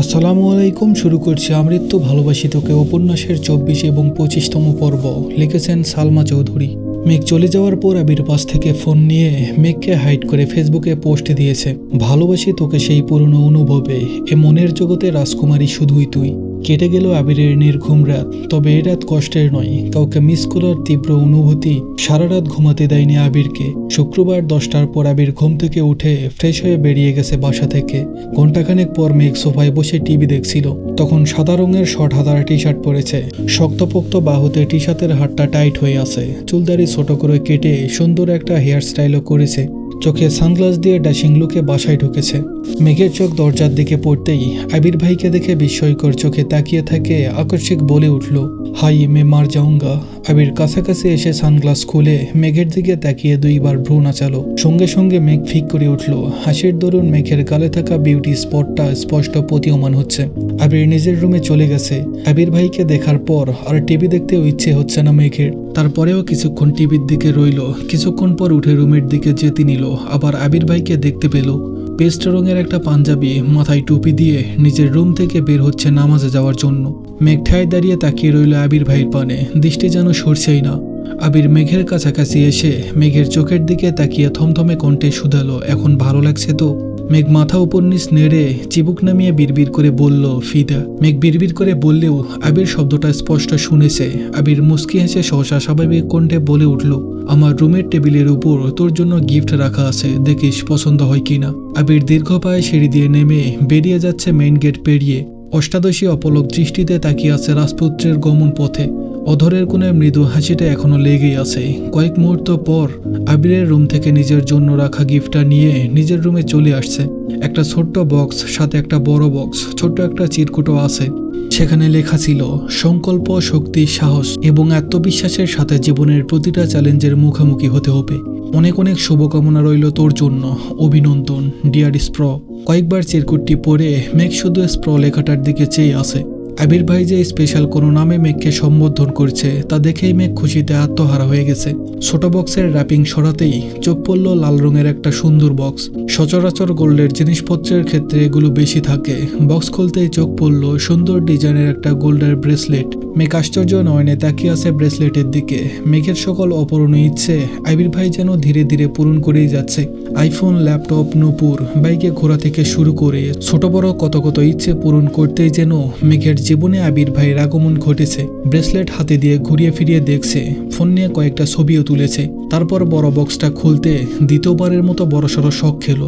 আসসালামু আলাইকুম, শুরু করছি আমৃত্য ভালোবাসি তোকে উপন্যাসের চব্বিশ এবং পঁচিশতম পর্ব, লিখেছেন সালমা চৌধুরী। মেঘ চলে যাওয়ার পর আবির পাশ থেকে ফোন নিয়ে মেঘকে হাইড করে ফেসবুকে পোস্ট দিয়েছে, ভালোবাসি তোকে সেই পুরনো অনুভবে, এ মনের জগতে রাজকুমারী শুধুই তুই। কেটে গেল আবিরের নির্ঘুম রাত। তবে এ রাত কষ্টের নয়, কাউকে মিস করার তীব্র অনুভূতি সারা রাত ঘুমাতে দেয়নি আবিরকে। শুক্রবার দশটার পর আবির ঘুম থেকে উঠে ফ্রেশ হয়ে বেরিয়ে গেছে বাসা থেকে। ঘন্টাখানেক পর মেঘ সোফায় বসে টিভি দেখছিল। তখন সাদা রঙের শর্ট হাতার টি শার্ট পরেছে। শক্তপোক্ত বাহুতে টি শার্টের হাতটা টাইট হয়ে আছে। চুলদারি ছোট করে কেটে সুন্দর একটা হেয়ার স্টাইলও করেছে। চোখে সানগ্লাস দিয়ে ড্যাশিং লুকে বাসায় ঢুকেছে। মেঘের চোখ দরজার দিকে পড়তেই আবির ভাইকে দেখে বিস্ময়কর চোখে তাকিয়ে থাকে আকস্মিক বলে উঠল, হাই মে মার যাউঙ্গা আবির কাছাকাছি এসে সানগ্লাস খুলে মেঘের দিকে তাকিয়ে দুইবার ভ্রু নাচালো। সঙ্গে সঙ্গে মেঘ ফিক করে উঠল। হাসির দরুন মেঘের গালে থাকা বিউটি স্পটটা স্পষ্ট প্রতীয়মান হচ্ছে। আবির নিজের রুমে চলে গেছে। আবির ভাইকে দেখার পর আর টিভি দেখতেও ইচ্ছে হচ্ছে না মেঘের। তারপরেও কিছুক্ষণ টিভির দিকে রইল। কিছুক্ষণ পর উঠে রুমের দিকে যেতে নিল। আবার আবির ভাইকে দেখতে পেল। পেস্ট রঙের একটা পাঞ্জাবি মাথায় টুপি দিয়ে নিজের রুম থেকে বের হচ্ছে নামাজে যাওয়ার জন্য। মেঘ ঠায় দাঁড়িয়ে তাকিয়ে রইল আবির ভাইয়ের পানে। দৃষ্টি যেন সরছেই না। আবির মেঘের কাছাকাছি এসে মেঘের চোখের দিকে তাকিয়ে থমথমে কণ্ঠে শুধালো, এখন ভালো লাগছে তো? মেঘ মাথা উপর নিচ নেড়ে চিবুক নামিয়ে বিড়বিড় করে বলল, ফিদা। মেঘ বিড়বিড় করে বললেও আবির শব্দটা স্পষ্ট শুনেছে। আবির মুস্কি হেসে সহসা স্বাভাবিক কণ্ঠে বলে উঠল, আমার রুমের টেবিলের উপর তোর জন্য গিফট রাখা আছে, দেখিস পছন্দ হয় কিনা? আবির দীর্ঘ পায়ে সিঁড়ি দিয়ে নেমে বেরিয়ে যাচ্ছে মেইন গেট পেরিয়ে। অষ্টাদশী অপলক দৃষ্টিতে তাকিয়ে আছে রাজপুত্রের গমন পথে। অধরের কোণে মৃদু হাসিটা এখনও লেগেই আছে। কয়েক মুহূর্ত পর আবিরের রুম থেকে নিজের জন্য রাখা গিফটটা নিয়ে নিজের রুমে চলে আসছে। একটা ছোট্ট বক্স, সাথে একটা বড় বক্স, ছোট্ট একটা চিরকুটো আছে। সেখানে লেখা ছিল, সংকল্প, শক্তি, সাহস এবং আত্মবিশ্বাসের সাথে জীবনের প্রতিটা চ্যালেঞ্জের মুখোমুখি হতে হবে। অনেক অনেক শুভকামনা রইল তোর জন্য, অভিনন্দন, ডিয়ার স্প্র। কয়েকবার চিরকুটটি পরে মেঘ শুধু স্প্র লেখাটার দিকে চেয়ে আসে আবির ভাই যে স্পেশাল কোনো নামে মেঘকে সম্বোধন করছে, তা দেখেই মেঘ খুশিতে আত্মহারা হয়ে গেছে। ছোট বক্সের র্যাপিং সরাতেই চোখ পড়ল লাল রঙের একটা সুন্দর বক্স সচরাচর গোল্ডের জিনিসপত্রের ক্ষেত্রে এগুলো বেশি থাকে। বক্স খুলতেই চোখ পড়ল সুন্দর ডিজাইনের একটা গোল্ডের ব্রেসলেট মেঘ আশ্চর্য নয়নে তাকিয়ে আছে ব্রেসলেটের দিকে। মেঘের সকল অপূরণীয় ইচ্ছে আবির ভাই যেন ধীরে ধীরে পূরণ করেই যাচ্ছে। আইফোন ল্যাপটপ নূপুর, বাইকে ঘোরা থেকে শুরু করে ছোট বড় কত কত ইচ্ছে পূরণ করতেই যেন মেঘের জীবনে আবির ভাইয়ের আগমন ঘটেছে। ব্রেসলেট হাতে দিয়ে ঘুরিয়ে ফিরিয়ে দেখছে, ফোন নিয়ে কয়েকটা ছবিও তুলেছে। তারপর বড় বক্সটা খুলতে দ্বিতীয়বারের মতো বড়সড় শখ খেল।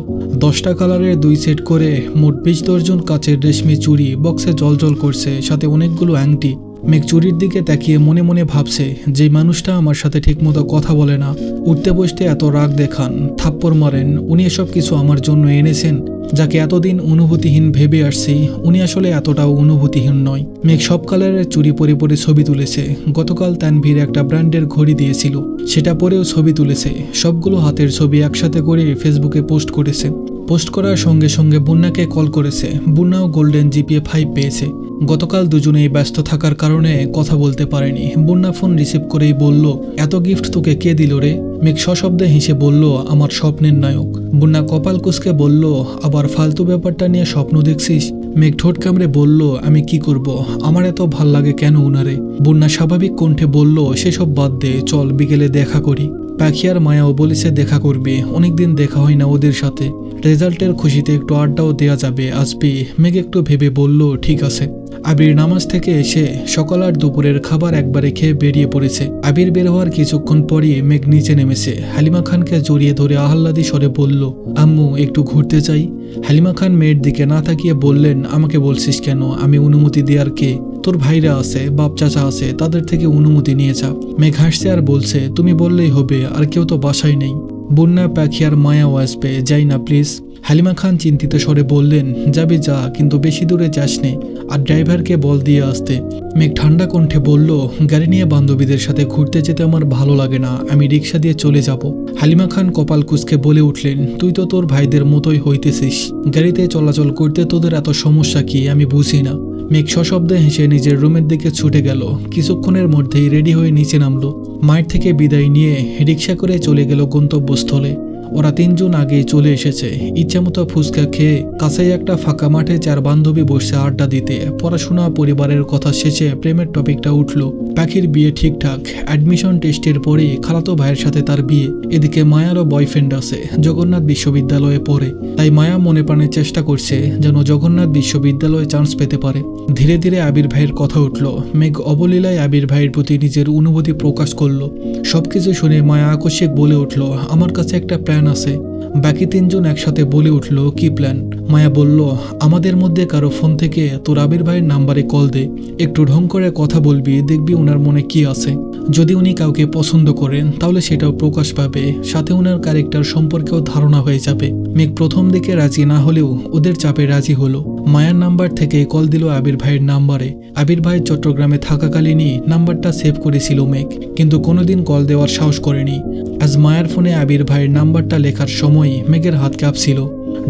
দশটা কালারের দুই সেট করে মোট বিশ দশজন কাচের রেশমি চুড়ি বক্সে জল করছে, সাথে অনেকগুলো আংটি। মেঘ চুরির দিকে তাকিয়ে মনে মনে ভাবছে যে মানুষটা আমার সাথে ঠিকমতো কথা বলে না। উঠতে বসতে এত রাগ দেখান, থাপ্পড় মারেন, উনি এসব কিছু আমার জন্য এনেছেন, যাকে এতদিন অনুভূতিহীন ভেবে আসছি, উনি আসলে এতটাও অনুভূতিহীন নয়। মেঘ সব কালারের চুরি পরে পরে ছবি তুলেছে। গতকাল তানভীর একটা ব্র্যান্ডের ঘড়ি দিয়েছিল, সেটা পরেও ছবি তুলেছে। সবগুলো হাতের ছবি একসাথে করে ফেসবুকে পোস্ট করেছে। পোস্ট করার সঙ্গে সঙ্গে বুন্নাকে কল করেছে। বুন্নাও গোল্ডেন জিপিএ ফাইভ পেয়েছে। গতকাল দুজনেই ব্যস্ত থাকার কারণে কথা বলতে পারেনি। বন্যা ফোন রিসিভ করেই বলল, এত গিফট তোকে কে দিল রে? মেঘ সশব্দে হেসে বলল, আমার স্বপ্নের নায়ক। বন্যা কপাল কুসকে বলল, আবার ফালতু ব্যাপারটা নিয়ে স্বপ্ন দেখছিস? মেঘ ঠোঁট কামড়ে বলল, আমি কি করব? আমার এত ভালো লাগে কেন উনারে? বন্যা স্বাভাবিক কণ্ঠে বলল, সেসব বাদ দে, চল বিকেলে দেখা করি। পাখি আর মায়াও বলেছে, দেখা করবে। অনেকদিন দেখা হয় না ওদের সাথে। রেজাল্টের খুশিতে একটু আড্ডাও দেওয়া যাবে আসবি মেঘ একটু ভেবে বলল, ঠিক আছে। আবির নামাজ থেকে এসে সকাল আর দুপুরের খাবার একবারে খেয়ে বেরিয়ে পড়েছে। আবির বের হওয়ার কিছুক্ষণ পরই মেঘ নিচে নেমেছে। হালিমা খানকে জড়িয়ে ধরে আহ্লাদি স্বরে বলল, আম্মু, একটু ঘুরতে চাই। হালিমা খান মেয়ের দিকে না তাকিয়ে বললেন, আমাকে বলছিস কেন? আমি অনুমতি দেওয়ার কে? তোর ভাইরা আছে, বাপ চাচা আছে, তাদের থেকে অনুমতি নিয়ে যা। মেঘ হাসছে আর বলছে, তুমি বললেই হবে, আর কেউ তো বাসায় নেই। বন্যা পাখি আর মায়াও আসবে যাই না প্লিজ হালিমা খান চিন্তিত স্বরে বললেন, যাবে যা, কিন্তু বেশি দূরে যাস নে। আর ড্রাইভারকে বল দিয়ে আসতে। মেঘ ঠান্ডা কণ্ঠে বলল, গাড়ি নিয়ে বান্ধবীদের সাথে ঘুরতে যেতে আমার ভালো লাগে না, আমি রিক্সা দিয়ে চলে যাব। হালিমা খান কপাল কুচকে বলে উঠলেন, তুই তো তোর ভাইদের মতোই হইতেছিস। গাড়িতে চলাচল করতে তোদের এত সমস্যা কি, আমি বুঝি না। মেঘ সশব্দে হেসে নিজের রুমের দিকে ছুটে গেল। কিছুক্ষণের মধ্যেই রেডি হয়ে নিচে নামলো। মায়ের থেকে বিদায় নিয়ে রিক্সা করে চলে গেল গন্তব্যস্থলে। ওরা তিনজন আগেই চলে এসেছে। ইচ্ছামতো ফুচকা খেয়ে কাছেই একটা ফাঁকা মাঠে চার বান্ধবী বসে আড্ডা দিতে পড়াশোনা, পরিবারের কথা শেষে প্রেমের টপিকটা উঠল। পাখির বিয়ে ঠিকঠাক, অ্যাডমিশন টেস্টের পরেই খালাতো ভাইয়ের সাথে তার বিয়ে। এদিকে মায়ারও বয়ফ্রেন্ড আছে, জগন্নাথ বিশ্ববিদ্যালয়ে পড়ে। তাই মায়া মনে প্রাণে চেষ্টা করছে যেন জগন্নাথ বিশ্ববিদ্যালয়ে চান্স পেতে পারে। ধীরে ধীরে আবির ভাইয়ের কথা উঠল। মেঘ অবলীলায় আবির ভাইয়ের প্রতি নিজের অনুভূতি প্রকাশ করল। সবকিছু শুনে মায়া আকস্মিক বলে উঠল, আমার কাছে একটা আছে। বাকি তিনজন একসাথে বলে উঠল, কি প্ল্যান মায়া বলল, আমাদের মধ্যে কারও ফোন থেকে তোর আবির ভাইয়ের নাম্বারে কল দে। একটু ঢং করে কথা বলবি, দেখবি ওনার মনে কি আছে। যদি উনি কাউকে পছন্দ করেন, তাহলে সেটাও প্রকাশ পাবে। সাথে ওনার ক্যারেক্টার সম্পর্কেও ধারণা হয়ে যাবে। মেঘ প্রথম দিকে রাজি না হলেও ওদের চাপে রাজি হলো। মায়ার নাম্বার থেকে কল দিল আবির ভাইয়ের নাম্বারে। আবির ভাই চট্টগ্রামে থাকাকালীনই নাম্বারটা সেভ করেছিল মেঘ, কিন্তু কোনোদিন কল দেওয়ার সাহস করেনি। আজ মায়ার ফোনে আবির ভাইয়ের নাম্বারটা লেখার সময় মেঘের হাত কাঁপছিল।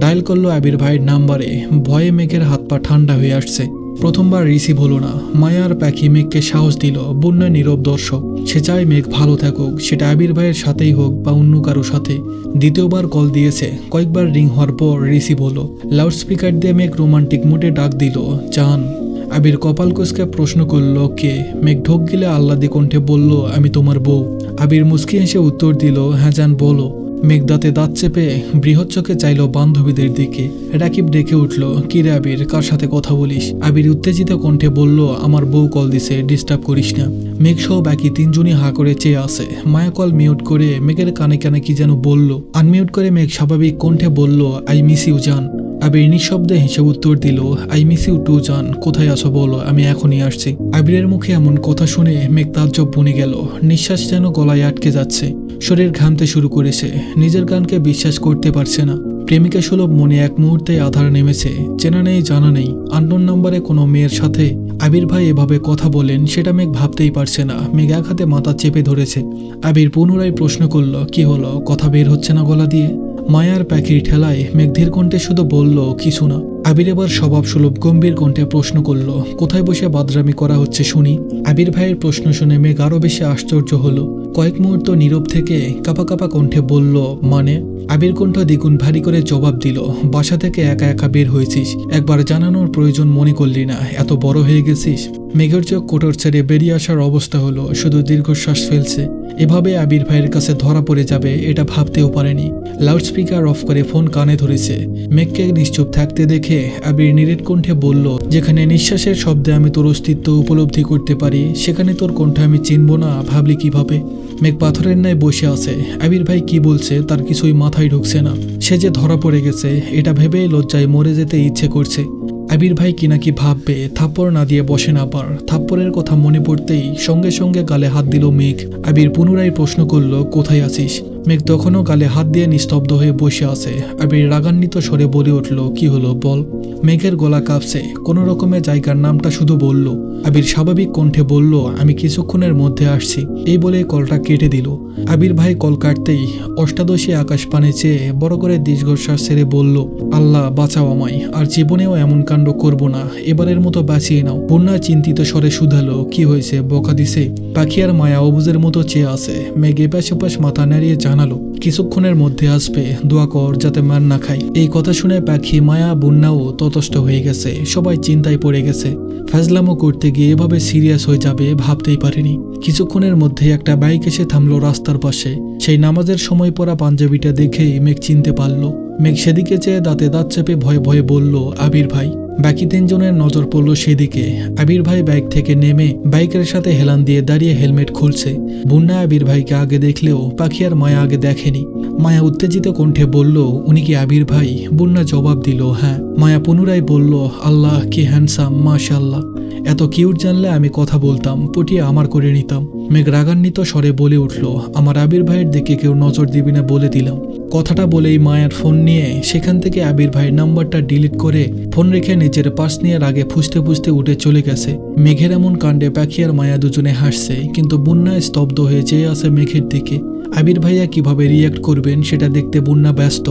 ডায়াল করল আবির ভাইয়ের নাম্বারে। ভয়ে মেঘের হাত পা ঠান্ডা হয়ে আসছে। প্রথমবার রিসিভ হলো না। মায়ার পাখি মেঘকে সাহস দিল বন্যা নীরব দর্শক। সে চায় মেঘ ভালো থাকুক, সেটা আবির ভাইয়ের সাথেই হোক বা অন্য কারও সাথে। দ্বিতীয়বার কল দিয়েছে, কয়েকবার রিং হওয়ার পর রিসিভ হলো। লাউডস্পিকার দিয়ে মেঘ রোমান্টিক মুডে ডাক দিল চান আবির কপাল কুসকে প্রশ্ন করল, কে? মেঘ ঢোক গিলে আহ্লাদি কণ্ঠে বলল, আমি তোমার বউ। আবির মুস্কি হেসে উত্তর দিল হ্যাঁ যান বলো। মেঘ দাঁতে চেপে বৃহৎ চোখে চাইল বান্ধবীদের দিকে। রাকিব ডেকে উঠল, কি রে আবির, কার সাথে কথা বলিস? আবির উত্তেজিত কণ্ঠে বলল, আমার বউ কল দিছে, ডিস্টার্ব করিস না। মেঘ সহ বাকি তিনজনই হা করে চেয়ে আছে। মায়া কল মিউট করে মেঘের কানে কানে কি যেন বলল। আনমিউট করে মেঘ স্বাভাবিক কণ্ঠে বলল, আই মিস ইউ, জান। আবির নিঃশব্দে হেসে উত্তর দিল, আই মিস ইউ টু, জান। কোথায় আছো বলো, আমি এখনই আসছি। আবিরের মুখে এমন কথা শুনে মেঘ তাজ্জব বনে গেল। নিঃশ্বাস যেন গলায় আটকে যাচ্ছে। শরীর ঘামতে শুরু করেছে। নিজের গানকে বিশ্বাস করতে পারছে না। প্রেমিকা সুলভ মনে এক মুহূর্তে আধার নেমেছে। চেনা নেই, জানা নেই। আন্ডন নাম্বারে কোনো মেয়ের সাথে আবির ভাই এভাবে কথা বলেন, সেটা মেঘ ভাবতেই পারছে না। মেঘ এক হাতে মাথা চেপে ধরেছে। আবির পুনরায় প্রশ্ন করল, কি হলো? কথা বের হচ্ছে না গলা দিয়ে? মায়ার পাখির ঠেলায় মেঘধীর কণ্ঠে শুধু বলল, কিছু না। আবির এবার স্বভাব সুলভ গম্ভীর কণ্ঠে প্রশ্ন করল, কোথায় বসে বাদরামি করা হচ্ছে শুনি? আবির ভাইয়ের প্রশ্ন শুনে মেঘ আরও বেশি আশ্চর্য হলো। কয়েক মুহূর্ত নীরব থেকে কাপা কাপা কণ্ঠে বলল মানে? আবির কণ্ঠ দ্বিগুণ ভারী করে জবাব দিল, বাসা থেকে একা একা বের হয়েছিস। একবার জানানোর প্রয়োজন মনে করলি না। এত বড় হয়ে গেছিস? মেঘের চোখ কোটর ছেড়ে বেরিয়ে আসার অবস্থা হলো, শুধু দীর্ঘশ্বাস ফেলছে। এভাবে আবির ভাইয়ের কাছে ধরা পড়ে যাবে এটা ভাবতেও পারেনি। লাউডস্পিকার অফ করে ফোন কানে ধরেছে। মেঘকে নিশ্চুপ থাকতে দেখে আবির নিরেট কণ্ঠে বলল, যেখানে নিঃশ্বাসের শব্দে আমি তোর অস্তিত্ব উপলব্ধি করতে পারি, সেখানে তোর কণ্ঠে আমি চিনব না, ভাবলি কীভাবে? মেঘ পাথরের ন্যায় বসে আছে। আবির ভাই কি বলছে তার কিছুই মাথায় ঢুকছে না। সে যে ধরা পড়ে গেছে, এটা ভেবেই লজ্জায় মরে যেতে ইচ্ছে করছে। আবির ভাই কি নাকি ভাববে, থাপ্পড় না দিয়ে বসে না পার থাপ্পড়ের কথা মনে পড়তেই সঙ্গে সঙ্গে গালে হাত দিল মেঘ। আবির পুনরায় প্রশ্ন করল, কোথায় আছিস? মেঘ তখনও গালে হাত দিয়ে নিস্তব্ধ হয়ে বসে আছে। আবির রাগান্বিত স্বরে বলে উঠল, কি হলো বল? মেঘের গলা কাঁপছে, কোনো রকমের জায়গার নামটা শুধু বলল। আবির স্বাভাবিক কণ্ঠে বলল, আমি কিছুক্ষণের মধ্যে আসছি। এই বলে কলটা কেটে দিল। আবির ভাই কল কাটতেই অষ্টাদশী আকাশ পানে চেয়ে বড় করে দীর্ঘশ্বাস ছেড়ে বলল, আল্লাহ, বাঁচাও আমায়, আর জীবনেও এমন কাণ্ড করব না। এবারের মতো বাঁচিয়ে নাও। বন্যা চিন্তিত স্বরে শুধালো, কি হয়েছে, বকা দিছে? পাখি আর মায়া অবুজের মতো চেয়ে আছে। মেঘ এপাশ ওপাশ মাথা নাড়িয়ে জানালো, কিছুক্ষণের মধ্যে আসবে, দোয়া কর যাতে মার না খাই। এই কথা শুনে পাখি, মায়া, বন্যাও ততষ্ট হয়ে গেছে, সবাই চিন্তায় পড়ে গেছে। ফাজলামো করতে গিয়ে এভাবে সিরিয়াস হয়ে যাবে ভাবতেই পারিনি। কিছুক্ষণের মধ্যে একটা বাইক এসে থামলো রাস্তার পাশে। সেই নামাজের সময় পরা পাঞ্জাবিটা দেখে মেঘ চিনতে পারল। মেঘ সেদিকে চেয়ে দাঁতে দাঁত চেপে ভয়ে ভয়ে বলল, আবির ভাই। বাকি তিনজনের নজর পড়ল সেদিকে। আবির ভাই বাইক থেকে নেমে বাইকের সাথে হেলান দিয়ে দাঁড়িয়ে হেলমেট খুলছে। বুন্না আবির ভাইকে আগে দেখলেও পাখি আর মায়া আগে দেখেনি। মায়া উত্তেজিত কণ্ঠে বলল, উনি কি আবির ভাই? বুন্না জবাব দিল হ্যাঁ। মায়া পুনরায় বলল, আল্লাহ কি হ্যান্ডসাম মাশাল্লাহ এত কিউট জানলে আমি কথা বলতাম, পটিয়ে আমার করে নিতাম। মেঘ রাগান্বিত স্বরে বলে উঠল, আমার আবির ভাইয়ের দিকে কেউ নজর দিবি না বলে দিলাম। কথাটা বলেই মায়ের ফোন নিয়ে সেখান থেকে আবির ভাইয়ের নাম্বারটা ডিলিট করে ফোন রেখে নিজের পাশ নিয়ে রাগে ফুসতে ফুসতে উঠে চলে গেছে। মেঘের এমন কাণ্ডে পাখি আর মায়া দুজনে হাসছে, কিন্তু বন্যায় স্তব্ধ হয়ে চেয়ে আছে মেঘের দিকে। আবির ভাইয়া কীভাবে রিয়াক্ট করবেন সেটা দেখতে বন্যা ব্যস্ত।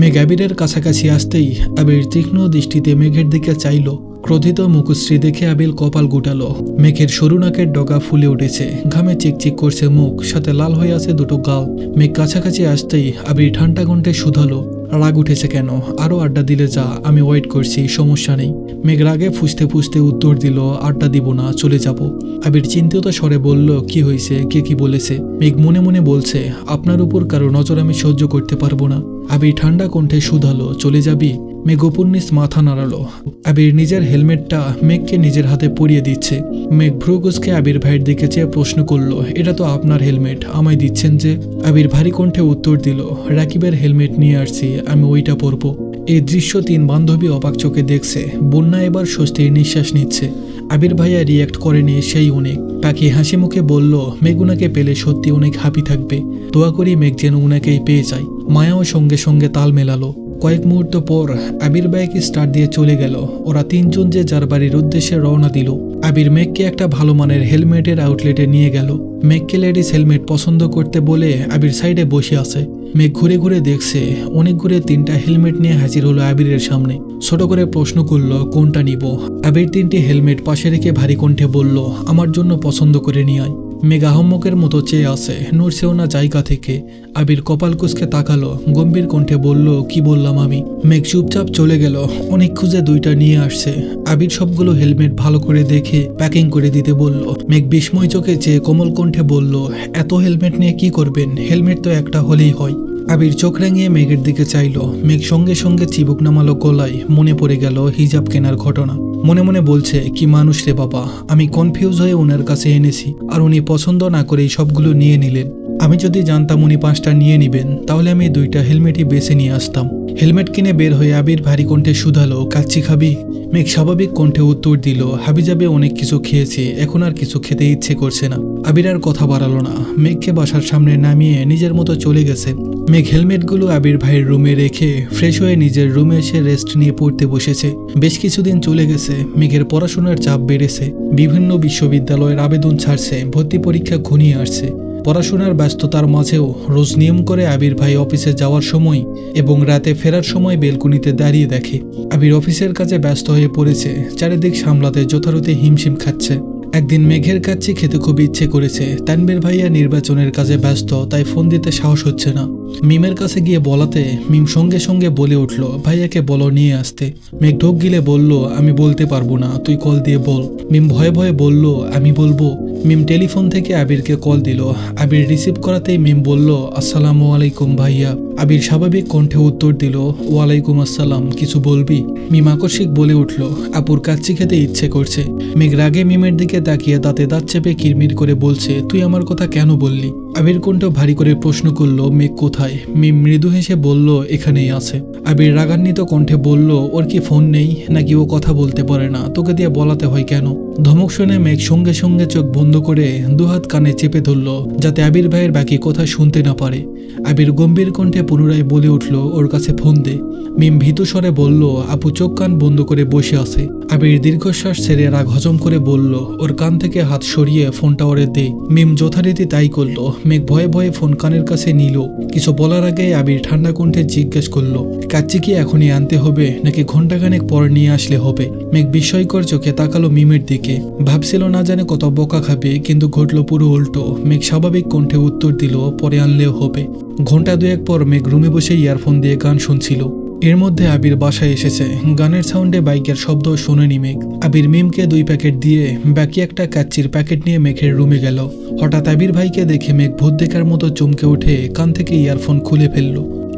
মেঘ আবিরের কাছাকাছি আসতেই আবির তীক্ষ্ণ দৃষ্টিতে মেঘের দিকে চাইল। ক্রোধিত মুখশ্রী দেখে আবিল কপাল গুটালো। মেঘের সরু নাকের ডগা ফুলে উঠেছে। ঘামে চিকচিক করছে মুখ, সাথে লাল হয়ে আছে দুটো গাল। মেঘ কাছাকাছি আসতেই আবির ঠান্ডা কণ্ঠে শুধালো, রাগ উঠেছে কেন? আরও আড্ডা দিলে যা, আমি ওয়েট করছি, সমস্যা নেই। মেঘ রাগে ফুসতে ফুসতে উত্তর দিল, আড্ডা দিব না, চলে যাব। আবির চিন্তিত স্বরে বলল, কি হয়েছে? কে কি বলেছে? মেঘ মনে মনে বলছে, আপনার উপর কারও নজর আমি সহ্য করতে পারব না। আবির ঠান্ডা কণ্ঠে শুধালো, চলে যাবি? মেঘ উপন্নিস মাথা নাড়ালো। আবির নিজের হেলমেটটা মেঘকে নিজের হাতে পরিয়ে দিচ্ছে। মেঘ ভ্রুগুজকে আবির ভাইয়ের দিকে চেয়ে প্রশ্ন করল, এটা তো আপনার হেলমেট। আমায় দিচ্ছেন যে? আবির ভারী কণ্ঠে উত্তর দিল, রাকিবের হেলমেট নিয়ে আসছি, আমি ওইটা পরবো। এই দৃশ্য তিন বান্ধবী অবাক চোখে দেখছে। বন্যা এবার স্বস্তির নিঃশ্বাস নিচ্ছে। আবির ভাইয়া রিয়াক্ট করেনি, সেই অনেক। পাখি হাসি মুখে বলল, মেঘ উনাকে পেলে সত্যি অনেক হাপি থাকবে। দোয়া করি মেঘ যেন উনাকেই পেয়ে যায়। মায়াও সঙ্গে সঙ্গে তাল মেলালো। কয়েক মুহূর্ত পর আবির বাইক স্টার্ট দিয়ে চলে গেল। ওরা তিনজন যে যার বাড়ির উদ্দেশ্যে রওনা দিল। আবির মেঘকে একটা ভালো মানের হেলমেটের আউটলেটে নিয়ে গেল। মেঘকে লেডিস হেলমেট পছন্দ করতে বলে আবির সাইডে বসে আছে। মেঘ ঘুরে ঘুরে দেখছে অনেক ঘুরে তিনটা হেলমেট নিয়ে হাজির হলো আবিরের সামনে। ছোট করে প্রশ্ন করল, কোনটা নিব? আবির তিনটি হেলমেট পাশে রেখে ভারী কণ্ঠে বলল, আমার জন্য পছন্দ করে নিয়ে আয়। মেঘ আহম্মকের মতো চেয়ে আছে। নড়ছেও না জায়গা থেকে। আবির কপাল কুচকে তাকালো, গম্ভীর কণ্ঠে বলল, কি বললাম আমি? মেঘ চুপচাপ চলে গেল। অনেক খুঁজে দুইটা নিয়ে আসছে। আবির সবগুলো হেলমেট ভালো করে দেখে প্যাকিং করে দিতে বলল। মেঘ বিস্ময় চোখে চেয়ে কোমল কণ্ঠে বলল, এত হেলমেট নিয়ে কি করবেন? হেলমেট তো একটা হলেই হয়। আবির চোখ রাঙিয়ে মেঘের দিকে চাইল। মেঘ সঙ্গে সঙ্গে চিবুক নামালো গলায় মনে পড়ে গেল হিজাব কেনার ঘটনা। মনে মনে বলছে, কি মানুষ রে বাবা, আমি কনফিউজ হয়ে ওনার কাছে এনেছি, আর উনি পছন্দ না করে এই সবগুলো নিয়ে নিলেন। আমি যদি জানতাম উনি পাঁচটা নিয়ে নিবেন, তাহলে আমি দুইটা হেলমেটই বেছে নিয়ে আসতাম। হেলমেট কিনে বের হয়ে আবির ভারী কণ্ঠে শুধালো, কাচ্চি খাবি? মেঘ স্বাভাবিক কণ্ঠে উত্তর দিল হাবিজাবে অনেক কিছু খেয়েছে, এখন আর কিছু খেতে ইচ্ছে করছে না। আবির আর কথা বাড়ালো না। মেঘকে বাসার সামনে নামিয়ে নিজের মতো চলে গেছে। মেঘ হেলমেটগুলো আবির ভাইয়ের রুমে রেখে ফ্রেশ হয়ে নিজের রুমে এসে রেস্ট নিয়ে পড়তে বসেছে। বেশ কিছুদিন চলে গেছে, মেঘের পড়াশোনার চাপ বেড়েছে। বিভিন্ন বিশ্ববিদ্যালয়ের আবেদন ছাড়ছে, ভর্তি পরীক্ষা ঘনিয়ে আসছে। পড়াশোনার ব্যস্ততার মাঝেও রোজ নিয়ম করে আবির ভাই অফিসে যাওয়ার সময় এবং রাতে ফেরার সময় বেলকুনিতে দাঁড়িয়ে দেখে। আবির অফিসের কাজে ব্যস্ত হয়ে পড়েছে, চারিদিক সামলাতে যথারীতি হিমশিম খাচ্ছে। একদিন মেঘের কাছে খেতে খুব ইচ্ছে করেছে। তানবীর ভাইয়া নির্বাচনের কাজে ব্যস্ত, তাই ফোন দিতে সাহস হচ্ছে না। মিমের কাছে গিয়ে বলাতে মিম সঙ্গে সঙ্গে বলে উঠল, ভাইয়াকে বলো নিয়ে আসতে। মেঘ ঢোক গিলে বলল, আমি বলতে পারব না, তুই কল দিয়ে বল। মিম ভয়ে ভয়ে বলল, আমি বলব। মিম টেলিফোন থেকে আবিরকে কল দিল। আবির রিসিভ করাতেই মিম বলল, আসসালামু আলাইকুম ভাইয়া। আবির স্বাভাবিক কণ্ঠে উত্তর দিল, ওয়ালাইকুম আসসালাম, কিছু বলবি? মিম আকস্মিক বলে উঠল, আপুর কাচ্চি খেতে ইচ্ছে করছে। মেঘ রাগে মিমের দিকে তাকিয়ে দাঁতে দাঁত চেপে কিরমির করে বলছে তুই আমার কথা কেন বললি? আবির কণ্ঠ ভারী করে প্রশ্ন করল মেঘ কোথায়? মিম মৃদু হেসে বলল, এখানেই আছে। আবির রাগান্বিত কণ্ঠে বলল, ওর কি ফোন নেই? নাকি ও কথা বলতে পারে না? তোকে দিয়ে বলাতে হয় কেন? ধমক শুনে মেঘ সঙ্গে সঙ্গে চোখ বন্ধ করে দুহাত কানে চেপে ধরল, যাতে আবির ভাইয়ের বাকি কথা শুনতে না পারে। আবির গম্ভীর কণ্ঠে পুনরায় বলে উঠল, ওর কাছে ফোন দে। মিম ভীতু স্বরে বলল, আপু চোখ কান বন্ধ করে বসে আছে। আবির দীর্ঘশ্বাস ছেড়ে রাগ হজম করে বলল, ওর কান থেকে হাত সরিয়ে ফোনটা ওরে দে। মিম যথারীতি তাই করল মেঘ ভয়ে ভয়ে ফোন কানের কাছে নিল। কিছু বলার আগে আবির ঠান্ডা কণ্ঠে জিজ্ঞেস করল, কাচ্চি কি এখনই আনতে হবে? নাকি ঘন্টাখানেক পর নিয়ে আসলে হবে? মেঘ বিস্ময়কর চোখে তাকালো মিমের দিকে। ভাবছিল না জানে কত বোকা খাবে, কিন্তু ঘটলো পুরো উল্টো। মেঘ স্বাভাবিক কণ্ঠে উত্তর দিল, পরে আনলেও হবে। ঘণ্টা দুয়েক পর মেঘ রুমে বসে ইয়ারফোন দিয়ে গান শুনছিল। এর মধ্যে আবির বাসায় এসেছে। গানের সাউন্ডে বাইকের শব্দ শোনেনি মেঘ। আবির মিমকে দুই প্যাকেট দিয়ে বাকি একটা কাচ্চির প্যাকেট নিয়ে মেঘের রুমে গেল। হঠাৎ আবির ভাইকে দেখে মেঘ ভূত দেখার মতো চমকে উঠে কান থেকে ইয়ারফোন খুলে ফেলল।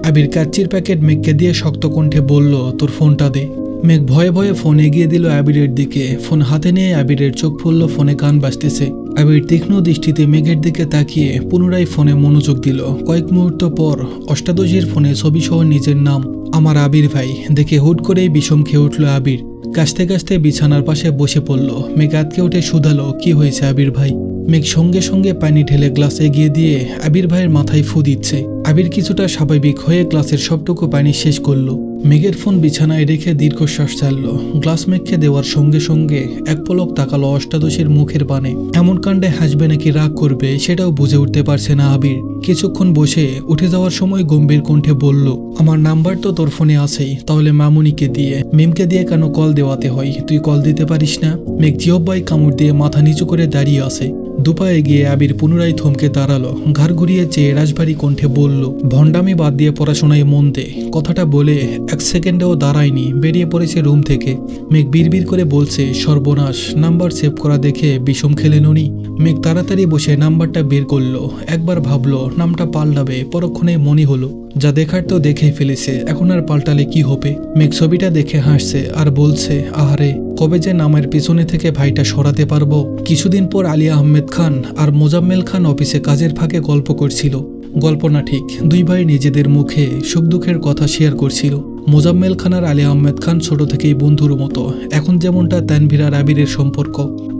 আবির কাচ্চির প্যাকেট মেঘকে দিয়ে শক্ত কণ্ঠে বলল, তোর ফোনটা দে। মেঘ ভয়ে ভয়ে ফোন এগিয়ে দিল আবিরের দিকে। ফোন হাতে নিয়ে আবিরের চোখ ফুলল ফোনে গান বাজতেছে। আবির তীক্ষ্ণ দৃষ্টিতে মেঘের দিকে তাকিয়ে পুনরায় ফোনে মনোযোগ দিল। কয়েক মুহূর্ত পর অষ্টাদশীর ফোনে ছবি সহ নিজের নাম আমার আবির ভাই। দেখে হুট করেই বিষম খেয়ে উঠল আবির। কাশতে কাশতে বিছানার পাশে বসে পড়ল। মেঘ আতকে উঠে শুধালো, কি হয়েছে আবির ভাই? মেঘ সঙ্গে সঙ্গে পানি ঢেলে গ্লাস এগিয়ে দিয়ে আবির ভাইয়ের মাথায় ফু দিচ্ছে। আবির কিছুটা স্বাভাবিক হয়ে গ্লাসের সবটুকু পানি শেষ করল। মেঘের ফোন বিছানায় রেখে দীর্ঘশ্বাস ছাড়ল। গ্লাস মেঘকে দেওয়ার সঙ্গে সঙ্গে এক পলক তাকালো অষ্টাদশীর মুখের পানে। এমন কাণ্ডে হাসবে নাকি রাগ করবে সেটাও বুঝে উঠতে পারছে না আবির। কিছুক্ষণ বসে উঠে যাওয়ার সময় গম্ভীর কণ্ঠে বলল, আমার নাম্বার তো তোর ফোনে আছেই, তাহলে মামুনিকে দিয়ে, মিমকে দিয়ে কেন কল দেওয়াতে হয়? তুই কল দিতে পারিস না? মেঘ জিহব্বাই কামড় দিয়ে মাথা নিচু করে দাঁড়িয়ে আছে। দুপায়ে গিয়ে আবির পুনরায় থমকে দাঁড়াল। ঘাড় ঘুরিয়ে চেয়ে রাজবাড়ি কণ্ঠে বলল, ভণ্ডামি বাদ দিয়ে পড়াশোনায় মন দে। কথাটা বলে এক সেকেন্ডেও দাঁড়ায়নি। বেরিয়ে পড়েছে রুম থেকে। মেঘ বিড়বিড় করে বলছে, সর্বনাশ, নাম্বার সেভ করা দেখে বিষম খেলে ননি? মেঘ তাড়াতাড়ি বসে নাম্বারটা বের করল। একবার ভাবলো, নামটা পাল্টাবে পরক্ষণে মনে হলো, যা দেখার তো দেখেই ফেলেছে, এখন আর পাল্টালে কি হবে? মেঘ ছবিটা দেখে হাসছে আর বলছে, আহারে, কবে যে নামের পিছনে থেকে ভাইটা সরাতে পারব? কিছুদিন পর আলী আহমেদ খান আর মোজাম্মেল খান অফিসে কাজের ফাঁকে গল্প করছিল। গল্প না ঠিক, দুই ভাই নিজেদের মুখে সুখ দুঃখের কথা শেয়ার করছিল। মোজাম্মেল খান আর আলী আহমেদ খান ছোট থেকেই বন্ধুর মতো। এখন যেমনটা তানভীর আর আবিরের সম্পর্ক।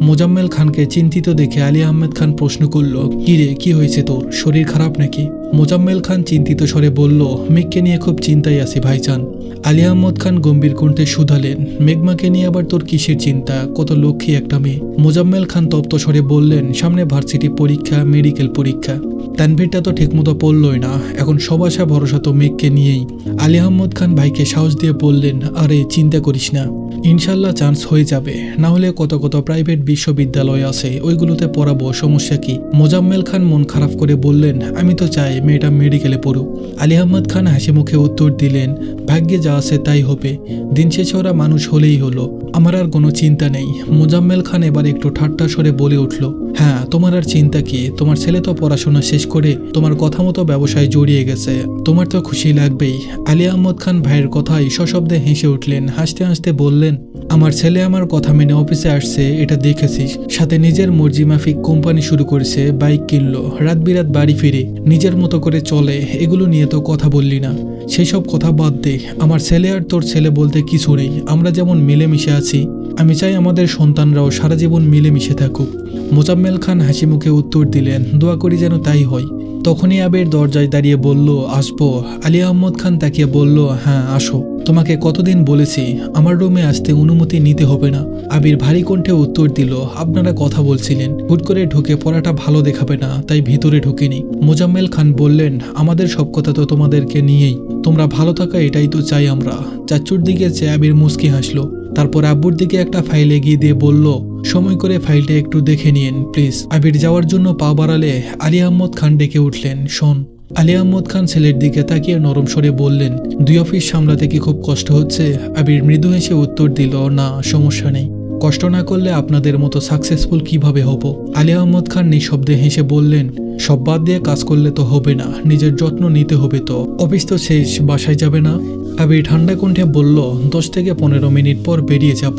মোজাম্মেল খানকে চিন্তিত দেখে আলী আহমেদ খান প্রশ্ন করল, কি রে, কি হয়েছে তোর? শরীর খারাপ নাকি? মোজাম্মেল খান চিন্তিত স্বরে বলল, মেঘকে নিয়ে খুব চিন্তায় আছি, ভাইজান। আলী আহমদ খান গম্ভীর কণ্ঠে শুধালেন, মেঘমাকে নিয়ে আবার তোর কিসের চিন্তা? কত লক্ষ্মী একটা মেয়ে। মোজাম্মেল খান তপ্ত স্বরে বললেন, সামনে ভার্সিটি পরীক্ষা, মেডিকেল পরীক্ষা। তানভীরটা তো ঠিকমতো পড়লই না, এখন সব আশা ভরসা তো মেঘকে নিয়েই। আলী আহমদ খান ভাইকে সাহস দিয়ে বললেন, আরে, চিন্তা করিস না। ইনশাল্লাহ চান্স হয়ে যাবে। না হলে কত কত প্রাইভেট বিশ্ববিদ্যালয় আছে, ওইগুলোতে পড়াবো, সমস্যা কি? মোজাম্মেল খান মন খারাপ করে বললেন, আমি তো চাই মেয়েটা মেডিকেলে পড়ুক। আলী আহমদ খান হাসি মুখে উত্তর দিলেন, ভাগ্যে যা আছে তাই হবে। দিন শেষে ওরা মানুষ হলেই হলো। আমার আর কোনো চিন্তা নেই। মোজাম্মেল খান এবার একটু ঠাট্টা সরে বলে উঠল হ্যাঁ তোমার আর চিন্তা কি? তোমার ছেলে তো পড়াশোনা শেষ করে তোমার কথা মতো ব্যবসায় জড়িয়ে গেছে। তোমার তো খুশি লাগবেই। আলী আহমদ খান ভাইয়ের কথাই সশব্দে হেসে উঠলেন হাসতে হাসতে বললেন আমার ছেলে আমার কথা মেনে অফিসে আসছে, এটা দেখেছিস। সাথে নিজের মর্জি মাফিক কোম্পানি শুরু করেছে, বাইক কিনলো, রাত বিরাত বাড়ি ফিরে, নিজের মতো করে চলে, এগুলো নিয়ে তো কথা বললি না। সেই সব কথা বাদ দে, আমার ছেলে আর তোর ছেলে বলতে কিছু নেই, আমরা যেমন মিলেমিশে আছি, আমি চাই আমাদের সন্তানরাও সারা জীবন মিলেমিশে থাকুক। মোজাম্মেল খান হাসি মুখে উত্তর দিলেন, দোয়া করি যেন তাই হয়। তখনই আবির দরজায় দাঁড়িয়ে বলল, আসব। আলী আহমদ খান তাকিয়ে বলল হ্যাঁ আসো। তোমাকে কতদিন বলেছি, আমার রুমে আসতে অনুমতি নিতে হবে না। আবির ভারী কণ্ঠে উত্তর দিল, আপনারা কথা বলছিলেন। হুট করে ঢুকে পড়াটা ভালো দেখাবে না, তাই ভিতরে ঢুকিনি। মোজাম্মেল খান বললেন, আমাদের সব কথা তো তোমাদেরকে নিয়েই। তোমরা ভালো থাকা, এটাই তো চাই আমরা। চাচুর দিকে চেয়ে আবির মুস্কি হাসলো, তারপর আব্বুর দিকে একটা ফাইল এগিয়ে দিয়ে বলল, সময় করে ফাইলটা একটু দেখে নিন প্লিজ। আবির যাওয়ার জন্য পা বাড়ালে আলী আহমদ খান ডেকে উঠলেন, শোন। আলী আহমদ খান ছেলের দিকে তাকিয়ে নরম স্বরে বললেন, দুই অফিস সামলাতে কি খুব কষ্ট হচ্ছে? আবির মৃদু হেসে উত্তর দিল, না, সমস্যা নেই। কষ্ট না করলে আপনাদের মতো সাকসেসফুল কীভাবে হব? আলী আহমদ খান নিঃশব্দে হেসে বললেন, সব বাদ দিয়ে কাজ করলে তো হবে না, নিজের যত্ন নিতে হবে তো। অফিস তো শেষ, বাসায় যাবে না? আবির ঠান্ডা কণ্ঠে বলল, দশ থেকে পনেরো মিনিট পর বেরিয়ে যাব।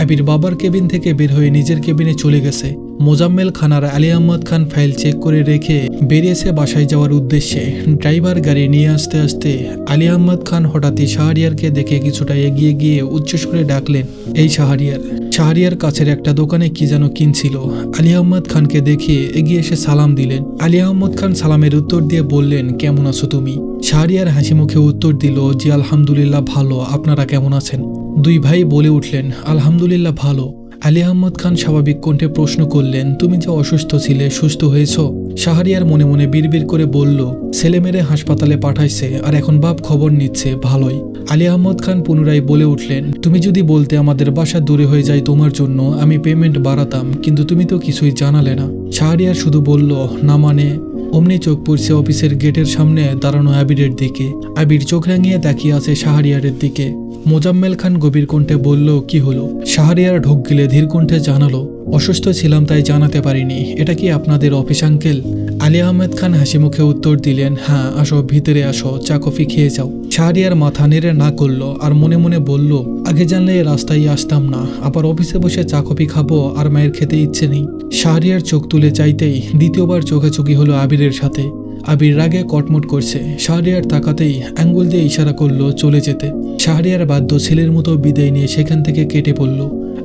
আবির বাবার কেবিন থেকে বের হয়ে নিজের কেবিনে চলে গেছে। মোজাম্মেল খান আর আলী আহমদ খান ফাইল চেক করে রেখে বেরিয়েছে বাসায় যাওয়ার উদ্দেশ্যে। ড্রাইভার গাড়ি নিয়ে আসতে আসতে আলী আহমদ খান হঠাৎই শাহরিয়ারকে দেখে কিছুটা এগিয়ে গিয়ে উচ্চস্বরে ডাকলেন, এই শাহরিয়ার শাহরিয়ার কাছের একটা দোকানে কি যেন কিনছিল। আলী আহমদ খানকে দেখে এগিয়ে এসে সালাম দিলেন। আলী আহমদ খান সালামের উত্তর দিয়ে বললেন, কেমন আছো তুমি? শাহরিয়ার হাসি মুখে উত্তর দিল জি আলহামদুলিল্লাহ ভালো, আপনারা কেমন আছেন? দুই ভাই বলে উঠলেন, আলহামদুলিল্লাহ ভালো। আলী আহমদ খান স্বাভাবিক কণ্ঠে প্রশ্ন করলেন, তুমি যে অসুস্থ ছিলে, সুস্থ হয়েছ? শাহরিয়ার মনে মনে বিড়বিড় করে বলল ছেলে মেরে হাসপাতালে পাঠাইছে আর এখন বাপ খবর নিচ্ছে, ভালোই। আলী আহমদ খান পুনরায় বলে উঠলেন, তুমি যদি বলতে আমাদের বাসা দূরে হয়ে যায় তোমার জন্য, আমি পেমেন্ট বাড়াতাম, কিন্তু তুমি তো কিছুই জানালে না। শাহরিয়ার শুধু বলল, না মানে? অমনি চোখ পড়ছে অফিসের গেটের সামনে দাঁড়ানো আবিরের দিকে। আবির চোখ রাঙিয়ে তাকিয়ে আছে শাহরিয়ারের দিকে। মোজাম্মেল খান গভীর কণ্ঠে বলল, কি হলো? শাহরিয়ার ঢোক গিলে ধীর কণ্ঠে জানালো, অসুস্থ ছিলাম, তাই জানাতে পারিনি। এটা কি আপনাদের অফিস, আঙ্কেল? আলী আহমেদ খান হাসি মুখে উত্তর দিলেন হ্যাঁ আসো, ভিতরে আসো, চা, কফি খেয়ে যাও। শাহরিয়ার মাথা নেড়ে না করল আর মনে মনে বলল, আগে জানলে রাস্তায় আসতাম না। আবার অফিসে বসে চা, কফি খাব আর মায়ের খেতে ইচ্ছে নেই। শাহরিয়ার চোখ তুলে চাইতেই দ্বিতীয়বার চোখাচোখি হলো আবিরের সাথে। আবির রাগে কটমট করছে। শাহরিয়ার তাকাতেই আঙ্গুল দিয়ে ইশারা করল চলে যেতে। শাহরিয়ার বাধ্য ছেলের মতো বিদায় নিয়ে সেখান থেকে কেটে পড়ল।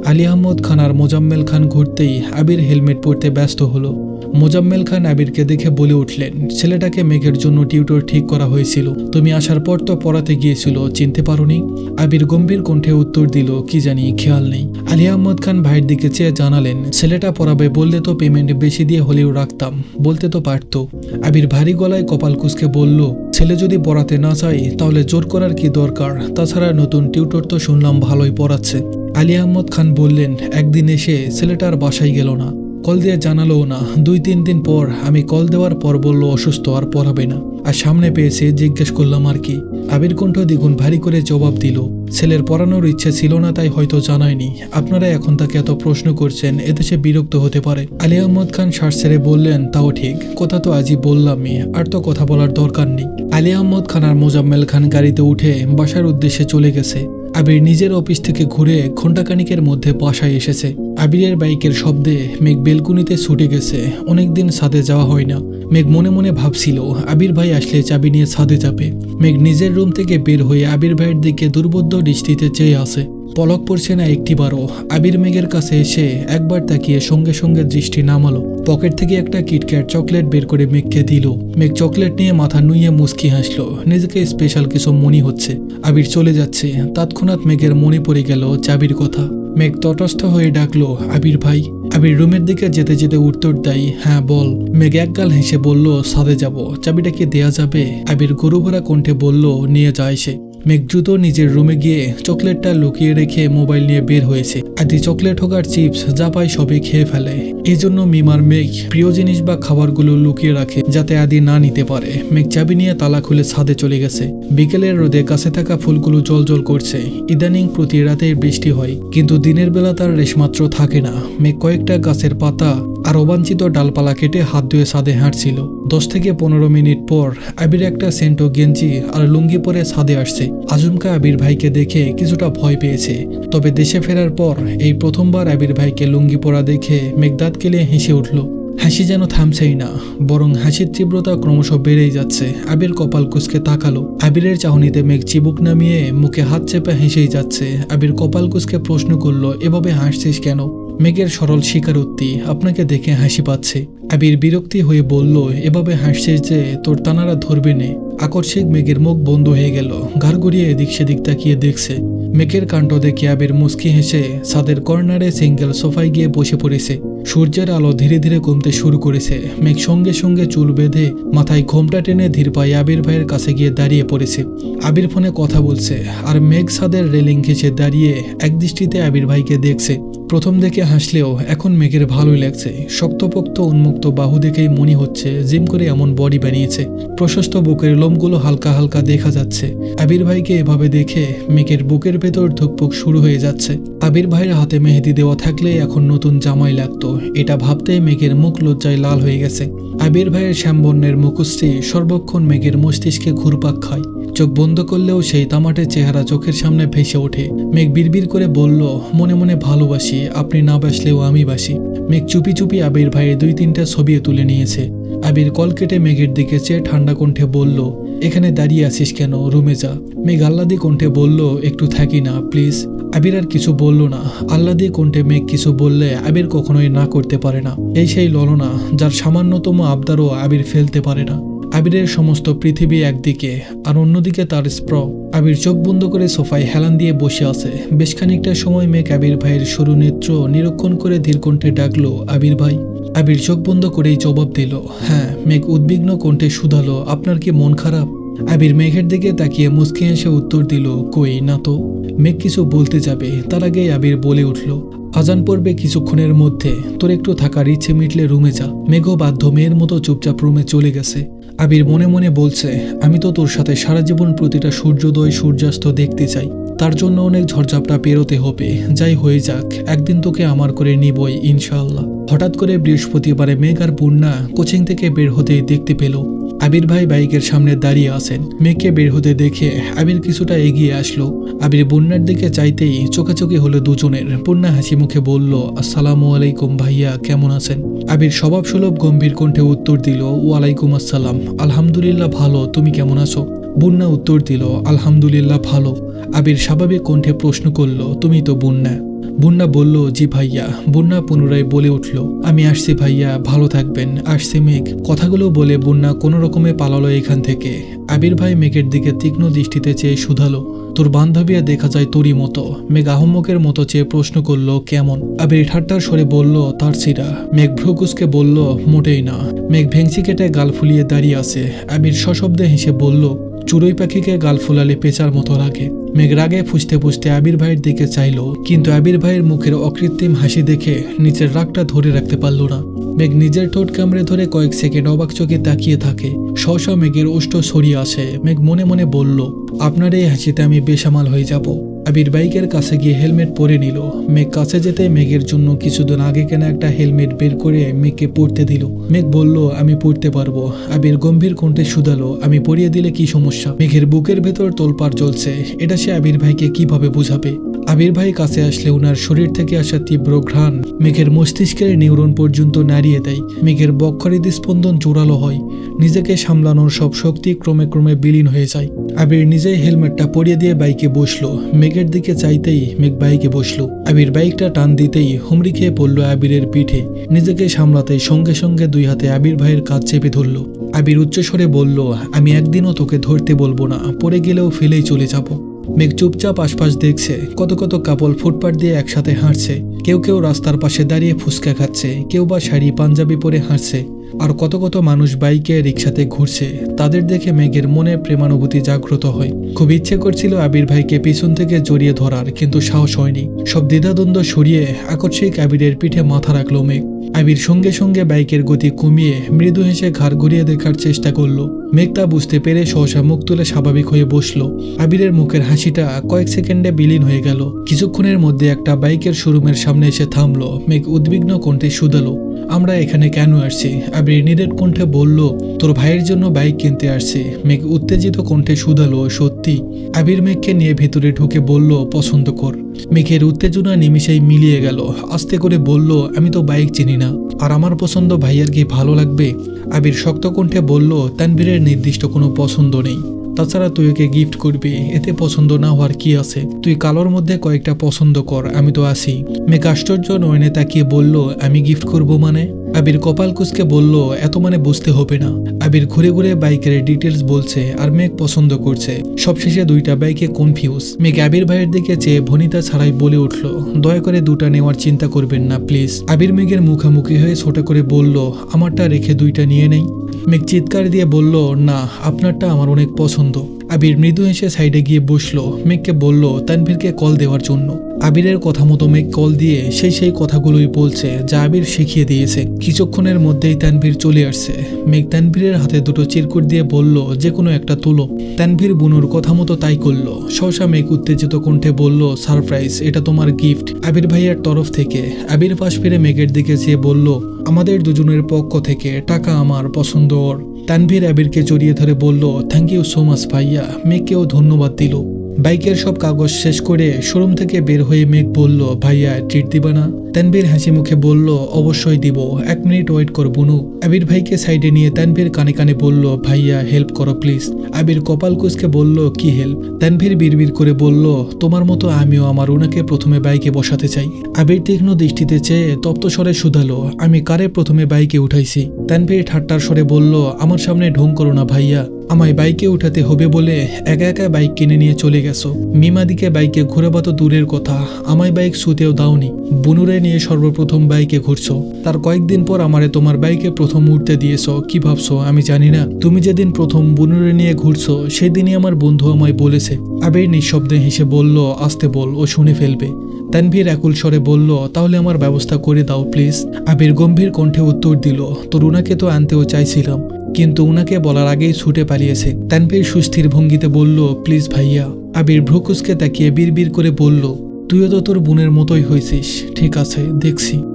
আলী আহমদ খান আর মোজাম্মেল খান ঘুরতেই আবির হেলমেট পরতে ব্যস্ত হলো। মোজাম্মেল খান আবিরকে দেখে বলে উঠলেন, ছেলেটাকে মেঘের জন্য টিউটর ঠিক করা হয়েছিল। তুমি আসার পর তো পড়াতে গিয়েছিল, চিনতে পারোনি? আবির গম্ভীর কণ্ঠে উত্তর দিল, কি জানি, খেয়াল নেই। আলী আহমদ খান ভাইয়ের দিকে চেয়ে জানালেন, ছেলেটা পড়াবে, বললে তো পেমেন্ট বেশি দিয়ে হলেও রাখতাম, বলতে তো পারতো। আবির ভারী গলায় কপাল কুসকে বলল, ছেলে যদি পড়াতে না চাই তাহলে জোর করার কি দরকার? তাছাড়া নতুন টিউটর তো শুনলাম ভালোই পড়াচ্ছে। আলী আহমদ খান বললেন, একদিন এসে ছেলেটার বাসায় গেল না। কল দিয়ে জানালো না। দুই, তিন দিন পর আমি কল দেওয়ার পর বলল, অসুস্থ, আর পড়াবে না। আর সামনে পেয়েছে জিজ্ঞেস করলাম, আর কি? আবির কণ্ঠ দ্বিগুণ ভারী করে জবাব দিল, ছেলের পড়ানোর ইচ্ছে ছিল না, তাই হয়তো জানায়নি। আপনারা এখন তাকে এত প্রশ্ন করছেন এতে সে বিরক্ত হতে পারে। আলী আহমদ খান শ্বাস ছেড়ে বললেন, তাও ঠিক। কথা তো আজই বললামই, আর তো কথা বলার দরকার নেই। আলী আহমদ খান আর মোজাম্মেল খান গাড়িতে উঠে বাসার উদ্দেশ্যে চলে গেছে। আবির নিজের অফিস থেকে ঘুরে ঘণ্টাখানিকের মধ্যে বাসায় এসেছে। আবিরের বাইকের শব্দে মেঘ বেলকুনিতে ছুটে গেছে। অনেকদিন ছাদে যাওয়া হয় না। মেঘ মনে মনে ভাবছিল, আবির ভাই আসলে চাবি নিয়ে ছাদে যাবে। মেঘ নিজের রুম থেকে বের হয়ে আবির ভাইয়ের দিকে দুর্বোধ্য দৃষ্টিতে চেয়ে আসে পলক পড়ছে না একটিবারও। আবির মেঘের কাছে এসে একবার তাকিয়ে সঙ্গে সঙ্গে দৃষ্টি নামালো। পকেট থেকে একটা কিটক্যাট চকলেট বের করে মেঘকে দিল। মেঘ চকলেট নিয়ে মাথা নুইয়ে মুচকি হাসলো। নিজেকে স্পেশাল কিছু মনে হচ্ছে। আবির চলে যাচ্ছে। তৎক্ষণাৎ মেঘের মনে পড়ে গেল চাবির কথা। মেঘ তটস্থ হয়ে ডাকলো, আবির ভাই। আবির রুমের দিকে যেতে যেতে উত্তর দেয় হ্যাঁ বল। মেঘ একগাল হেসে বলল সাদে যাব। চাবিটা কি দেয়া যাবে? আবির গরু ভরা কণ্ঠে বলল, নিয়ে যায় সে মেঘ দ্রুত নিজের রুমে গিয়ে চকলেটটা লুকিয়ে রেখে মোবাইল নিয়ে বের হয়েছে। আদি চকলেট হোক আর চিপস যা পায় সবই খেয়ে ফেলে। এই জন্য মিমার মেঘ প্রিয় জিনিস বা খাবারগুলো লুকিয়ে রাখে, যাতে আদি না নিতে পারে। মেঘ চাবি নিয়ে তালা খুলে ছাদে চলে গেছে। বিকেলের রোদে কাছে থাকা ফুলগুলো জল করছে। ইদানিং প্রতি রাতে বৃষ্টি হয়, কিন্তু দিনের বেলা তার রেশমাত্র থাকে না। মেঘ কয়েকটা গাছের পাতা আর অবাঞ্ছিত ডালপালা কেটে হাত ধুয়ে সাদে হাঁটছিল। দশ থেকে পনেরো মিনিট পর আবির একটা সেন্টো গেঞ্জি আর লুঙ্গি পরে ছাদে আসছে। আজমকা আবির ভাইকে দেখে কিছুটা ভয় পেয়েছে। তবে দেশে ফেরার পর এই প্রথমবার আবির ভাইকে লুঙ্গি পরা দেখে মেঘদাত কেলে হেসে উঠল, হাসি যেন থামছেই না, বরং হাসির তীব্রতা ক্রমশ বেড়েই যাচ্ছে। আবির কপাল কুচকে তাকালো। আবিরের চাহনিতে মেঘ চিবুক নামিয়ে মুখে হাত চেপে হেসেই যাচ্ছে। আবির কপাল কুচকে প্রশ্ন করল, এভাবে হাসছিস কেন? মেঘের সরল স্বীকারোক্তি আপনাকে দেখে হাসি পাচ্ছে। আবির বিরক্তি হয়ে বলল, এভাবে হাসছে যে তোর তানারা ধরবে নে। আকর্ষিক মেঘের মুখ বন্ধ হয়ে গেল। ঘাড় গড়িয়ে এদিক সেদিক তাকিয়ে দেখছে। মেঘের কাণ্ড দেখে আবির মুস্কি হেসে সাদের কর্নারে সিঙ্গেল সোফায় গিয়ে বসে পড়েছে। সূর্যের আলো ধীরে ধীরে কমতে শুরু করেছে। মেঘ সঙ্গে সঙ্গে চুল বেঁধে মাথায় ঘোমটা টেনে ধীর পায়ে আবির ভাইয়ের কাছে গিয়ে দাঁড়িয়ে পড়েছে। আবির ফোনে কথা বলছে, আর মেঘ ছাদের রেলিং ঘেঁচে দাঁড়িয়ে একদৃষ্টিতে আবির ভাইকে দেখছে। প্রথম দেখে হাসলেও এখন মেঘের ভালোই লাগছে। শক্তপোক্ত উন্মুক্ত বাহু দেখেই মনে হচ্ছে জিম করে এমন বডি বানিয়েছে। প্রশস্ত বুকের লোমগুলো হালকা হালকা দেখা যাচ্ছে। আবির ভাইকে এভাবে দেখে মেঘের বুকের ভেতর ধুকপুক শুরু হয়ে যাচ্ছে। আবির ভাইয়ের হাতে মেহেদি দেওয়া থাকলে এখন নতুন জামাই লাগতো। এটা ভাবতেই মেঘের মুখ লজ্জায় লাল হয়ে গেছে। আবির ভাইয়ের শ্যামবর্ণের মুখশ্রী সর্বক্ষণ মেঘের মস্তিষ্কে ঘুরপাক খায়। চোখ বন্ধ করলেও সেই তামাটে চেহারা চোখের সামনে ভেসে ওঠে। মেঘ বিড়বিড় করে বলল, মনে মনে ভালোবাসি, আপনি না বাসলেও আমি বাসি। মেঘ চুপি চুপি আবির ভাইয়ের দুই তিনটা ছবি তুলে নিয়েছে। আবির কল কেটে মেঘের দিকে চেয়ে ঠান্ডা কণ্ঠে বলল, এখানে দাঁড়িয়ে আছিস কেন? রুমে যা। মেঘ আল্লাদি কণ্ঠে বলল, একটু থাকি না, প্লিজ। আবির আর কিছু বলল না। আল্লাদি কণ্ঠে মেঘ কিছু বললে আবির কখনোই না করতে পারে না। এই সেই ললনা, যার সামান্যতম আবদারও আবির ফেলতে পারে না। আবিরের সমস্ত পৃথিবী একদিকে, আর অন্যদিকে তার স্প্র আবির চোখ বন্ধ করে সোফায় হেলান দিয়ে বসে আছে। বেশ খানিকটা সময় মেঘ আবির ভাইয়ের সরু নেত্র নিরীক্ষণ করে ধীর কণ্ঠে ডাকলো, আবির ভাই। আবির চোখ বন্ধ করেই জবাব দিল হ্যাঁ। মেঘ উদ্বিগ্ন কণ্ঠে শুধালো, আপনার কি মন খারাপ? আবির মেঘের দিকে তাকিয়ে মুসকি এসে উত্তর দিল, কই না তো? মেঘ কিছু বলতে যাবে, তার আগে আবির বলে উঠল, আজান পড়বে কিছুক্ষণের মধ্যে, তোর একটু থাকার ইচ্ছে মিটলে রুমে যা। মেঘ বাধ্য মেয়ের মতো চুপচাপ রুমে চলে গেছে। আবির মনে মনে বলছে, আমি তো তোর সাথে সারা জীবন প্রতিটা সূর্যোদয় সূর্যাস্ত দেখতে চাই। তার জন্য অনেক ঝড়ঝাপটা পেরোতে হবে। যাই হয়ে যাক, একদিন তোকে আমার করে নিবই ইনশাল্লাহ হঠাৎ করে বৃহস্পতিবারে মেঘ আর পূর্ণা কোচিং থেকে বের হতেই দেখতে পেল। আবির ভাই বাইকের সামনে দাঁড়িয়ে আছেন। মেঘকে বের হতে দেখে আবির কিছুটা এগিয়ে আসলো। আবির বন্যার দিকে চাইতেই চোখাচোখি হলো দুজনের। পূর্ণা হাসি মুখে বলল, আসসালামু আলাইকুম ভাইয়া, কেমন আছেন? আবির স্বভাব সুলভ গম্ভীর কণ্ঠে উত্তর দিল, ওয়ালাইকুম আসসালাম। আলহামদুলিল্লাহ ভালো, তুমি কেমন আছো? বন্যা উত্তর দিল, আলহামদুলিল্লাহ ভালো। আবির স্বাভাবিক কণ্ঠে প্রশ্ন করল, তুমি তো বন্যা বুন্না বলল, জি ভাইয়া। বুন্না পুনরায় বলে উঠল, আমি আসছি ভাইয়া, ভালো থাকবেন, আসছি মেঘ। কথাগুলো বলে বুন্না কোনো রকমে পালালো এখান থেকে। আবির ভাই মেঘের দিকে তীক্ষ্ণ দৃষ্টিতে চেয়ে শুধালো, তোর বান্ধবীয়া দেখা যায় তোরই মতো। মেঘ আহম্মকের মতো চেয়ে প্রশ্ন করল, কেমন? আবির ঠাট্টার সরে বলল, তার সিরা মেঘ ভ্রুকুসকে বলল, মোটেই না। মেঘ ভেংচি কেটে গাল ফুলিয়ে দাঁড়িয়ে আছে। আবির সশব্দে হেসে বলল চড়ুই পাখিকে গাল ফুলালে পেঁচার মতো লাগে মেঘ রাগে ফুসতে ফুসতে আবির ভাইয়ের দিকে চাইল, কিন্তু আবির ভাইয়ের মুখের অকৃত্রিম হাসি দেখে নিচের রাগটা ধরে রাখতে পারল না। মেঘ নিজের ঠোঁট কামড়ে ধরে কয়েক সেকেন্ড অবাক চোখে তাকিয়ে থাকে। সহসা মেঘের ওষ্ঠ সরিয়ে আসে মেঘ মনে মনে বলল, আপনার এই হাসিতে আমি বেসামাল হয়ে যাব। আবির বাইকের কাছে গিয়ে হেলমেট পরে নিল। মেঘ কাছে যেতে মেঘের জন্য কিছুদিন আগে কেনা একটা হেলমেট বের করে মেঘকে পড়তে দিল। মেঘ বলল, আমি পড়তে পারব। আবির গম্ভীর কণ্ঠে শুধালো, আমি পরিয়ে দিলে কি সমস্যা? মেঘের বুকের ভেতর তোলপাড় চলছে এটা সে আবির ভাইকে কীভাবে বোঝাবে? আবির ভাই কাছে আসলে ওনার শরীর থেকে আসা তীব্র ঘ্রাণ মেঘের মস্তিষ্কের নিউরন পর্যন্ত নাড়িয়ে দেয়। মেঘের বক্ষরিত স্পন্দন জোরালো হয়। নিজেকে সামলানোর সব শক্তি ক্রমে ক্রমে বিলীন হয়ে যায়। আবির নিজেই হেলমেটটা পরিয়ে দিয়ে বাইকে বসল। মেঘের দিকে চাইতেই মেঘ বাইকে বসল। আবির বাইকটা টান দিতেই হুমড়ি খেয়ে পড়ল আবিরের পিঠে। নিজেকে সামলাতে সঙ্গে সঙ্গে দুই হাতে আবির ভাইয়ের কাজ চেপে ধরলো। আবির উচ্চস্বরে বলল, আমি একদিনও তোকে ধরতে বলব না। পড়ে গেলেও ফেলেই চলে যাব। মেঘ চুপচাপ আশপাশ দেখছে। কত কত কাপল ফুটপাত দিয়ে একসাথে হাঁটছে। কেউ কেউ রাস্তার পাশে দাঁড়িয়ে ফুচকা খাচ্ছে। কেউ বা শাড়ি, পাঞ্জাবি পরে হাঁটছে। আর কত কত মানুষ বাইকে রিক্সাতে ঘুরছে। তাদের দেখে মেঘের মনে প্রেমানুভূতি জাগ্রত হয়। খুব ইচ্ছে করছিল আবির ভাইকে পিছন থেকে জড়িয়ে ধরার, কিন্তু সাহস হয়নি। সব দ্বিধাদ্বন্দ্ব সরিয়ে আকস্মিক আবিরের পিঠে মাথা রাখল মেঘ। আবির সঙ্গে সঙ্গে বাইকের গতি কমিয়ে মৃদু হেসে ঘাড় ঘুরিয়ে দেখার চেষ্টা করল। মেঘ তা বুঝতে পেরে সহসা মুখ তুলে স্বাভাবিক হয়ে বসল। আবিরের মুখের হাসিটা কয়েক সেকেন্ডে বিলীন হয়ে গেল। কিছুক্ষণের মধ্যে একটা বাইকের শোরুমের সামনে এসে থামলো। মেঘ উদ্বিগ্ন কণ্ঠে শুধালো, আমরা এখানে কেন আসছি? আবির নিরেট কণ্ঠে বলল, তোর ভাইয়ের জন্য বাইক কিনতে আসছি। মেঘ উত্তেজিত কণ্ঠে শুধালো, সত্যি? আবির মেঘকে নিয়ে ভেতরে ঢুকে বলল, পছন্দ কর। মেঘের উত্তেজনা নিমিষেই মিলিয়ে গেল। আস্তে করে বলল, আমি তো বাইক চিনি না আর আমার পছন্দ ভাইয়ের কি ভালো লাগবে? আবির শক্ত কণ্ঠে বলল, তানভীরের নির্দিষ্ট কোনো পছন্দ নেই। তাছাড়া তুই ওকে গিফট করবি। এতে পছন্দ না হওয়ার কি আছে? তুই কালোর মধ্যে কয়েকটা পছন্দ কর, আমি তো আসি মেঘ আশ্চর্য নয়নে তাকিয়ে বলল, আমি গিফট করব মানে? আবির কপাল কুচকে বলল, এত মানে বুঝতে হবে না। আবির ঘুরে ঘুরে বাইকের ডিটেলস বলছে, আর মেঘ পছন্দ করছে। সবশেষে দুইটা বাইকে কনফিউজ মেঘ আবির ভাইয়ের দিকে চেয়ে ভনিতা ছাড়াই বলে উঠল, দয়া করে দুটা নেওয়ার চিন্তা করবেন না প্লিজ আবির মেঘের মুখামুখি হয়ে ছোট করে বলল, আমারটা রেখে দুইটা নিয়ে নেই? মেঘ চিৎকার দিয়ে বলল, না, আপনারটা আমার অনেক পছন্দ। আবির মৃদু হেসে সাইডে গিয়ে বসল। মেঘকে বলল, তানভীরকে কল দেওয়ার জন্য। আবিরের কথা মতো মেঘ কল দিয়ে সেই সেই কথাগুলোই বলছে, যা আবির শিখিয়ে দিয়েছে। কিছুক্ষণের মধ্যেই তানভীর চলে আসছে। মেঘ তানভীরের হাতে দুটো চিরকুট দিয়ে বলল যে কোনো একটা তুলো। তানভীর বুনুর কথা মতো তাই করল। সহসা মেঘ উত্তেজিত কণ্ঠে বলল, সারপ্রাইজ, এটা তোমার গিফট আবির ভাইয়ার তরফ থেকে আবির পাশ ফিরে মেঘের দিকে যেয়ে বলল আমাদের দুজনের পক্ষ থেকে টাকা আমার পছন্দ ওর তানভীর আবিরকে জড়িয়ে ধরে বলল থ্যাংক ইউ সো মাচ ভাইয়া। মেয়েকেও ধন্যবাদ দিল। বাইকের সব কাগজ শেষ করে শোরুম থেকে বের হয়ে মেঘ বলল, ভাইয়া, ট্রিট দিবা না? তানভীর হাসি মুখে বলল, অবশ্যই দিব। এক মিনিট ওয়েট কর, বুনু। আবির ভাইকে সাইডে নিয়ে তানভীর কানে কানে বলল, ভাইয়া, হেল্প করো, প্লিজ। আবির কপাল কুচকে বলল, কি হেল্প? তানভীর বিড়বিড় করে বলল, তোমার মতো আমিও আমার ওনাকে প্রথমে বাইকে বসাতে চাই। আবির তীক্ষ্ণ দৃষ্টিতে চেয়ে তপ্ত স্বরে শুধালো, আমি কারে প্রথমে বাইকে উঠাইছি? তানভীর ঠাট্টার স্বরে বলল, আমার সামনে ঢং করো না ভাইয়া। আমায় বাইকে উঠাতে হবে বলে একা একা বাইক কিনে নিয়ে চলে গেছো। মিমাদিকে বাইকে ঘোরাবা তো দূরের কথা। আমায় বাইক শুতেও দাওনি। বুনুরে নিয়ে সর্বপ্রথম বাইকে ঘুরছো। তার কয়েকদিন পর আমারে তোমার বাইকে প্রথম উঠতে দিয়েছ। কি ভাবছ, আমি জানি না। তুমি যেদিন প্রথম বুনুরে নিয়ে ঘুরছো, সেদিনই আমার বন্ধু আমায় বলেছে। আবির নিঃশব্দে হেসে বলল, আসতে বল, ও শুনে ফেলবে। তানভীর একুল স্বরে বলল, তাহলে আমার ব্যবস্থা করে দাও, প্লিজ। আবির গম্ভীর কণ্ঠে উত্তর দিল, তোর উনাকে তো আনতেও চাইছিলাম, কিন্তু উনাকে বলার আগেই ছুটে পালিয়েছে। তানভীর সুস্থির ভঙ্গিতে বলল, প্লিজ ভাইয়া। আবির ভ্রুকুসকে তাকিয়ে বিড়বিড় করে বলল তুইও তো তোর বোনের মতোই হয়েছিস। ঠিক আছে দেখছি।